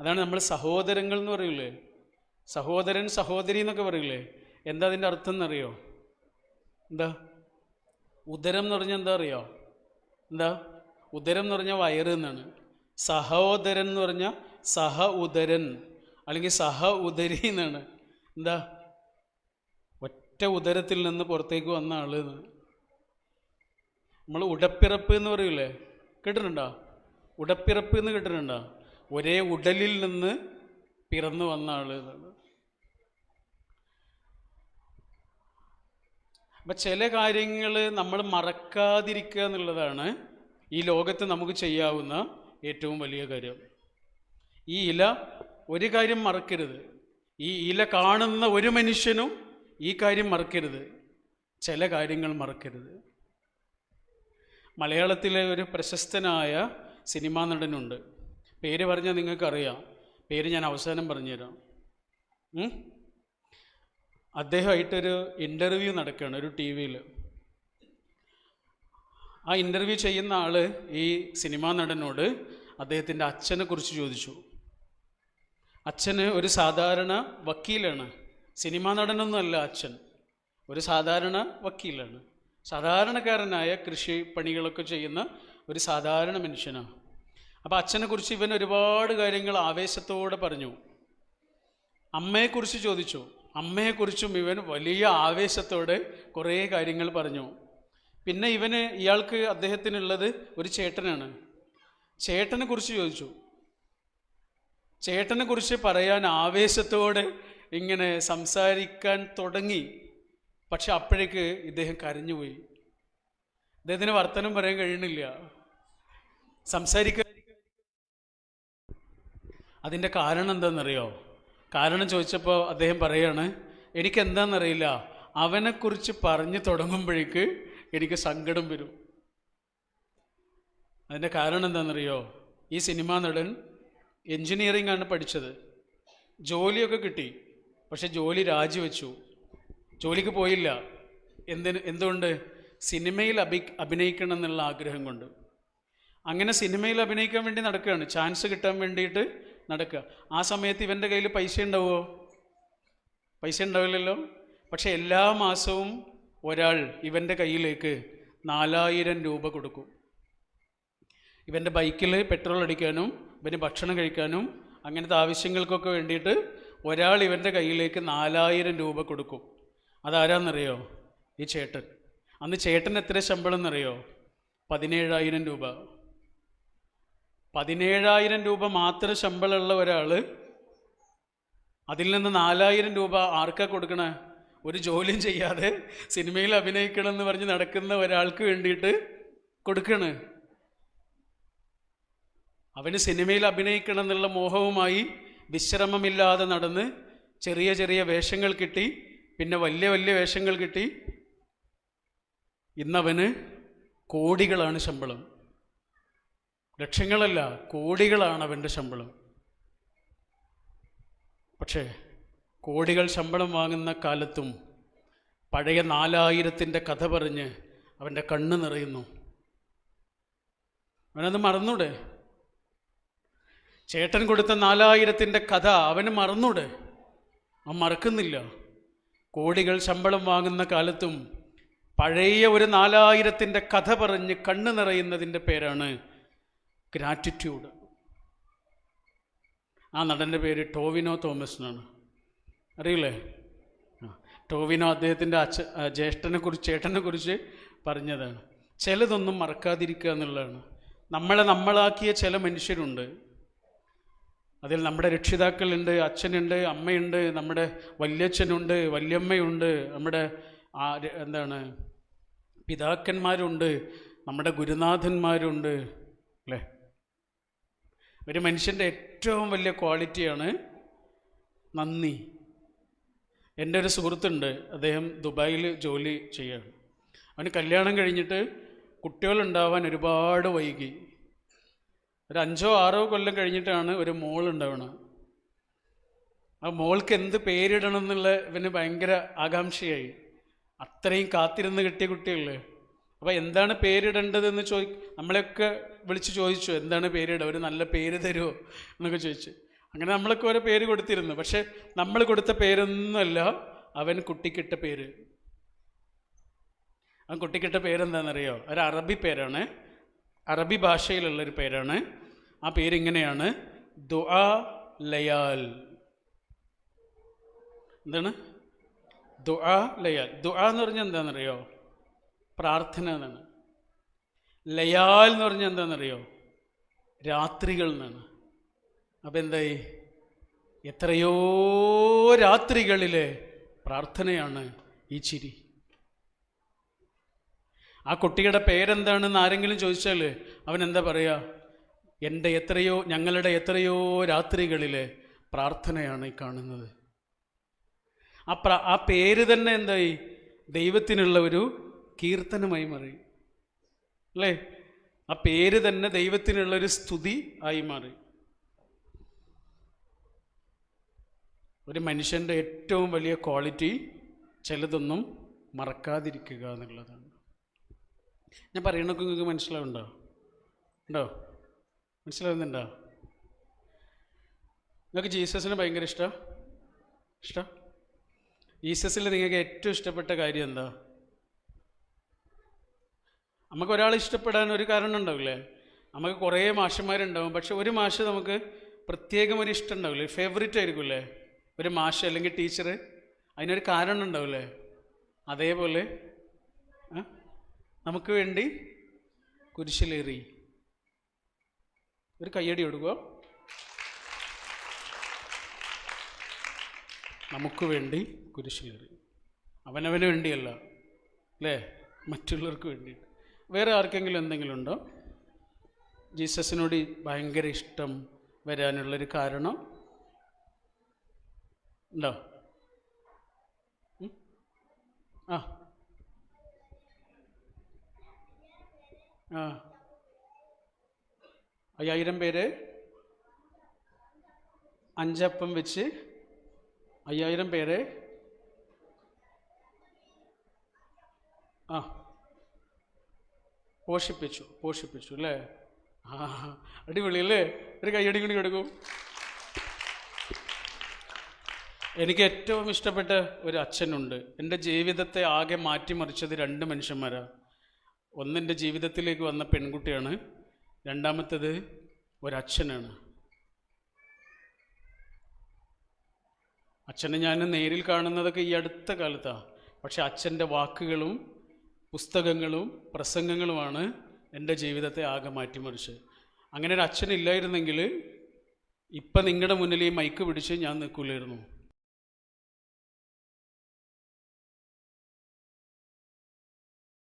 അതാണ് നമ്മൾ സഹോദരങ്ങൾ എന്ന് പറയൂലേ? സഹോദരൻ സഹോദരി എന്നൊക്കെ പറയൂലേ? എന്താ അതിന്റെ അർത്ഥം എന്നറിയോ? എന്താ? ഉദരം എന്ന് പറഞ്ഞാൽ എന്താ അറിയോ? എന്താ? ഉദരം എന്ന് പറഞ്ഞാൽ വയറ് എന്നാണ്. സഹോദരൻ എന്ന് പറഞ്ഞാൽ സഹ ഉദരൻ അല്ലെങ്കിൽ സഹ ഉദരി എന്നാണ്. എന്താ? ഒറ്റ ഉദരത്തിൽ നിന്ന് പുറത്തേക്ക് വന്ന ആൾ നമ്മൾ ഉടപ്പിറപ്പ് എന്ന് പറയൂലേ? കേട്ടിട്ടുണ്ടോ? ഉടപ്പിറപ്പ് എന്ന് കേട്ടിട്ടുണ്ടോ? ഒരേ ഉടലിൽ നിന്ന് പിറന്നു വന്ന ആൾ അപ്പം ചില കാര്യങ്ങൾ നമ്മൾ മറക്കാതിരിക്കുക എന്നുള്ളതാണ് ഈ ലോകത്ത് നമുക്ക് ചെയ്യാവുന്ന ഏറ്റവും വലിയ കാര്യം. ഈ ഇല ഒരു കാര്യം മറക്കരുത്. ഈ ഇല കാണുന്ന ഒരു മനുഷ്യനും ഈ കാര്യം മറക്കരുത്. ചില കാര്യങ്ങൾ മറക്കരുത്. മലയാളത്തിലെ ഒരു പ്രശസ്തനായ സിനിമാ നടനുണ്ട്. പേര് പറഞ്ഞാൽ നിങ്ങൾക്കറിയാം. പേര് ഞാൻ അവസാനം പറഞ്ഞുതരാം? അദ്ദേഹമായിട്ടൊരു ഇന്റർവ്യൂ നടക്കുകയാണ് ഒരു ടി വിയിൽ ആ ഇന്റർവ്യൂ ചെയ്യുന്ന ആൾ ഈ സിനിമാ നടനോട് അദ്ദേഹത്തിന്റെ അച്ഛനെ കുറിച്ച് ചോദിച്ചു. അച്ഛന് ഒരു സാധാരണ വക്കീലാണ്. സിനിമാ നടനൊന്നുമല്ല അച്ഛൻ. ഒരു സാധാരണ വക്കീലാണ്. സാധാരണക്കാരനായ കൃഷി പണികളൊക്കെ ചെയ്യുന്ന ഒരു സാധാരണ മനുഷ്യനാണ്. അപ്പോൾ അച്ഛനെക്കുറിച്ച് ഇവൻ ഒരുപാട് കാര്യങ്ങൾ ആവേശത്തോടെ പറഞ്ഞു. അമ്മയെക്കുറിച്ച് ചോദിച്ചു. അമ്മയെക്കുറിച്ചും ഇവൻ വലിയ ആവേശത്തോടെ കുറേ കാര്യങ്ങൾ പറഞ്ഞു. പിന്നെ ഇവന് ഇയാൾക്ക് അദ്ദേഹത്തിനുള്ളത് ഒരു ചേട്ടനാണ്. ചേട്ടനെ കുറിച്ച് ചോദിച്ചു. ചേട്ടനെ കുറിച്ച് പറയാൻ ആവേശത്തോടെ ഇങ്ങനെ സംസാരിക്കാൻ തുടങ്ങി. പക്ഷെ അപ്പോഴേക്ക് ഇദ്ദേഹം കരഞ്ഞുപോയി. ഇദ്ദേഹത്തിന് വർത്തനം പറയാൻ കഴിയണില്ല സംസാരിക്കാൻ അതിന്റെ കാരണം എന്താണെന്നറിയോ? കാരണം ചോദിച്ചപ്പോൾ അദ്ദേഹം പറയാണ് എനിക്ക് എന്താണെന്നറിയില്ല അവനെക്കുറിച്ച് പറഞ്ഞു തുടങ്ങുമ്പോഴേക്ക് എനിക്ക് സങ്കടം വരും. അതിന്റെ കാരണം എന്താണെന്നറിയോ? ഈ സിനിമാ നടൻ എൻജിനീയറിംഗ് ആണ് പഠിച്ചത്. ജോലിയൊക്കെ കിട്ടി. പക്ഷെ ജോലി രാജിവെച്ചു. ജോലിക്ക് പോയില്ല. എന്തിന് എന്തുകൊണ്ട്? സിനിമയിൽ അഭി അഭിനയിക്കണം എന്നുള്ള ആഗ്രഹം കൊണ്ട്. അങ്ങനെ സിനിമയിൽ അഭിനയിക്കാൻ വേണ്ടി നടക്കുകയാണ്. ചാൻസ് കിട്ടാൻ വേണ്ടിയിട്ട് നടക്കുക. ആ സമയത്ത് ഇവന്റെ കയ്യിൽ പൈസ ഉണ്ടാവുമോ? പൈസ ഉണ്ടാവില്ലല്ലോ. പക്ഷെ എല്ലാ മാസവും ഒരാൾ ഇവന്റെ കയ്യിലേക്ക് നാലായിരം രൂപ കൊടുക്കും. ഇവന്റെ ബൈക്കിൽ പെട്രോൾ അടിക്കാനും ഇവന് ഭക്ഷണം കഴിക്കാനും അങ്ങനത്തെ ആവശ്യങ്ങൾക്കൊക്കെ വേണ്ടിയിട്ട് ഒരാൾ ഇവന്റെ കയ്യിലേക്ക് നാലായിരം രൂപ കൊടുക്കും. അതാരാന്നറിയോ? ഈ ചേട്ടൻ. അന്ന് ചേട്ടൻ എത്ര ശമ്പളം എന്നറിയോ? പതിനേഴായിരം രൂപ. പതിനേഴായിരം രൂപ മാത്രം ശമ്പളമുള്ള ഒരാൾ അതിൽ നിന്ന് നാലായിരം രൂപ ആർക്കാ കൊടുക്കണേ? ഒരു ജോലിയും ചെയ്യാതെ സിനിമയിൽ അഭിനയിക്കണം എന്ന് പറഞ്ഞ് നടക്കുന്ന ഒരാൾക്ക് വേണ്ടിയിട്ട് കൊടുക്കണ്. അവന് സിനിമയിൽ അഭിനയിക്കണം എന്നുള്ള മോഹവുമായി വിശ്രമമില്ലാതെ നടന്ന് ചെറിയ ചെറിയ വേഷങ്ങൾ കിട്ടി പിന്നെ വലിയ വലിയ വേഷങ്ങൾ കിട്ടി. ഇന്നവന് കോടികളാണ് ശമ്പളം. ലക്ഷങ്ങളല്ല കോടികളാണ് അവന്റെ ശമ്പളം. പക്ഷേ കോടികൾ ശമ്പളം വാങ്ങുന്ന കാലത്തും പഴയ നാലായിരത്തിന്റെ കഥ പറഞ്ഞ് അവന്റെ കണ്ണ് നിറയുന്നു. അവനത് മറന്നൂടെ? ചേട്ടൻ കൊടുത്ത നാലായിരത്തിന്റെ കഥ അവന് മറന്നൂടെ? അവൻ മറക്കുന്നില്ല. കോടികൾ ശമ്പളം വാങ്ങുന്ന കാലത്തും പഴയ ഒരു നാലായിരത്തിന്റെ കഥ പറഞ്ഞ് കണ്ണ് നിറയുന്നതിന്റെ പേരാണ് ഗ്രാറ്റിറ്റ്യൂഡ് ആ നടന്റെ പേര് ടോവിനോ തോമസ് എന്നാണ് അറിയില്ലേ ടോവിനോ അദ്ദേഹത്തിന്റെ അച്ഛ ജ്യേഷ്ഠനെ കുറിച്ച് ചേട്ടനെ കുറിച്ച് പറഞ്ഞതാണ്. ചിലതൊന്നും മറക്കാതിരിക്കുക എന്നുള്ളതാണ്. നമ്മളെ നമ്മളാക്കിയ ചില മനുഷ്യരുണ്ട്. അതിൽ നമ്മുടെ രക്ഷിതാക്കളുണ്ട് അച്ഛനുണ്ട് അമ്മയുണ്ട് നമ്മുടെ വല്യച്ഛനുണ്ട് വല്യമ്മയുണ്ട് നമ്മുടെ എന്താണ് പിതാക്കന്മാരുണ്ട് നമ്മുടെ ഗുരുനാഥന്മാരുണ്ട് അല്ലേ? ഒരു മനുഷ്യന്റെ ഏറ്റവും വലിയ ക്വാളിറ്റിയാണ് നന്ദി. എന്റെ ഒരു സുഹൃത്തുണ്ട് അദ്ദേഹം ദുബായിൽ ജോലി ചെയ്യുകയാണ്. അവന് കല്യാണം കഴിഞ്ഞിട്ട് കുട്ടികളുണ്ടാവാൻ ഒരുപാട് വൈകി. ഒരു അഞ്ചോ ആറോ കൊല്ലം കഴിഞ്ഞിട്ടാണ് ഒരു മോൾ ഉണ്ടാവുന്നത് ആ മോൾക്ക് എന്ത് പേരിടണം എന്നുള്ള ഇവന് ഭയങ്കര ആകാംക്ഷയായി. അത്രയും കാത്തിരുന്ന് കിട്ടിയ കുട്ടിയല്ലേ? അപ്പോൾ എന്താണ് പേരിടേണ്ടതെന്ന് ചോദി നമ്മളെയൊക്കെ വിളിച്ച് ചോദിച്ചു എന്താണ് പേരിടുക ഒരു നല്ല പേര് തരുമോ എന്നൊക്കെ ചോദിച്ചു. അങ്ങനെ നമ്മളൊക്കെ ഓരോ പേര് കൊടുത്തിരുന്നു. പക്ഷെ നമ്മൾ കൊടുത്ത പേരൊന്നുമല്ല അവൻ കുട്ടിക്കിട്ട പേര്. അവൻ കുട്ടിക്കിട്ട പേരെന്താണെന്നറിയോ? ഒരു അറബി പേരാണ്. അറബി ഭാഷയിലുള്ളൊരു പേരാണ്. ആ പേരിങ്ങനെയാണ് ദുആ ലയാൽ. എന്താണ്? ദുആ ലയാൽ. ദുആ എന്ന് പറഞ്ഞാൽ എന്താണെന്നറിയോ? പ്രാർത്ഥന എന്നാണ്. ലയാൽ എന്ന് പറഞ്ഞാൽ എന്താണെന്നറിയോ രാത്രികൾ എന്നാണ്. അപ്പം എന്തായി? എത്രയോ രാത്രികളിലെ പ്രാർത്ഥനയാണ് ഈ ചിരി. ആ കുട്ടിയുടെ പേരെന്താണെന്ന് ആരെങ്കിലും ചോദിച്ചാൽ അവൻ എന്താ പറയുക എന്റെ എത്രയോ ഞങ്ങളുടെ എത്രയോ രാത്രികളിലെ പ്രാർത്ഥനയാണ് ഈ കാണുന്നത്. ആ ആ പേര് തന്നെ എന്തായി? ദൈവത്തിനുള്ള ഒരു കീർത്തനമായി മാറി. അല്ലേ? ആ പേര് തന്നെ ദൈവത്തിനുള്ളൊരു സ്തുതി ആയി മാറി. ഒരു മനുഷ്യന്റെ ഏറ്റവും വലിയ ക്വാളിറ്റി ചിലതൊന്നും മറക്കാതിരിക്കുക എന്നുള്ളതാണ്. ഞാൻ പറയണൊക്കെ നിങ്ങൾക്ക് മനസ്സിലാവുണ്ടോ ഉണ്ടോ? മനസ്സിലാവുന്നുണ്ടോ? നിങ്ങൾക്ക് ജീസസിന് ഭയങ്കര ഇഷ്ടമാണ് ഇഷ്ടം? ജീസസിൽ നിങ്ങൾക്ക് ഏറ്റവും ഇഷ്ടപ്പെട്ട കാര്യം എന്താ? നമുക്ക് ഒരാളെ ഇഷ്ടപ്പെടാൻ ഒരു കാരണം ഉണ്ടാവില്ലേ? നമുക്ക് കുറേ മാഷന്മാരുണ്ടാവും. പക്ഷെ ഒരു മാഷ് നമുക്ക് പ്രത്യേകം ഒരു ഇഷ്ടം ഉണ്ടാവില്ലേ? ഫേവറേറ്റ് ആയിരിക്കുമല്ലേ ഒരു മാഷ് അല്ലെങ്കിൽ ടീച്ചർ അതിനൊരു കാരണം ഉണ്ടാവില്ലേ? അതേപോലെ നമുക്ക് വേണ്ടി കുരിശിലേറി. ഒരു കയ്യടി കൊടുക്കുക. നമുക്ക് വേണ്ടി കുരിശിലേറി. അവനവന് വേണ്ടിയല്ല അല്ലേ? മറ്റുള്ളവർക്ക് വേണ്ടിയിട്ട്. വേറെ ആർക്കെങ്കിലും എന്തെങ്കിലും ഉണ്ടോ ജീസസിനോട് ഭയങ്കര ഇഷ്ടം വരാനുള്ളൊരു കാരണം? ഉണ്ടോ? ആ. ആ. അയ്യായിരം പേര്? അഞ്ചപ്പം വെച്ച്? അയ്യായിരം പേരെ? ആ. പോഷിപ്പിച്ചു പോഷിപ്പിച്ചു അല്ലേ? ആ അടിപൊളി അല്ലേ ഒരു കൈയടി കൂടി കൊടുക്കും എനിക്ക് ഏറ്റവും ഇഷ്ടപ്പെട്ട ഒരു അച്ഛനുണ്ട്. എന്റെ ജീവിതത്തെ ആകെ മാറ്റിമറിച്ചത് രണ്ട് മനുഷ്യന്മാരാണ് ഒന്ന് എന്റെ ജീവിതത്തിലേക്ക് വന്ന പെൺകുട്ടിയാണ്. രണ്ടാമത്തേത് ഒരച്ഛനാണ്. അച്ഛനെ ഞാൻ നേരിൽ കാണുന്നതൊക്കെ ഈ അടുത്ത കാലത്താണ് പക്ഷെ അച്ഛന്റെ വാക്കുകളും പുസ്തകങ്ങളും പ്രസംഗങ്ങളുമാണ് എന്റെ ജീവിതത്തെ ആകെ മാറ്റിമറിച്ചത്. അങ്ങനെ ഒരു അച്ഛനില്ലായിരുന്നെങ്കിൽ ഇപ്പം നിങ്ങളുടെ മുന്നിൽ ഈ മൈക്ക് പിടിച്ച് ഞാൻ നിൽക്കില്ലായിരുന്നു.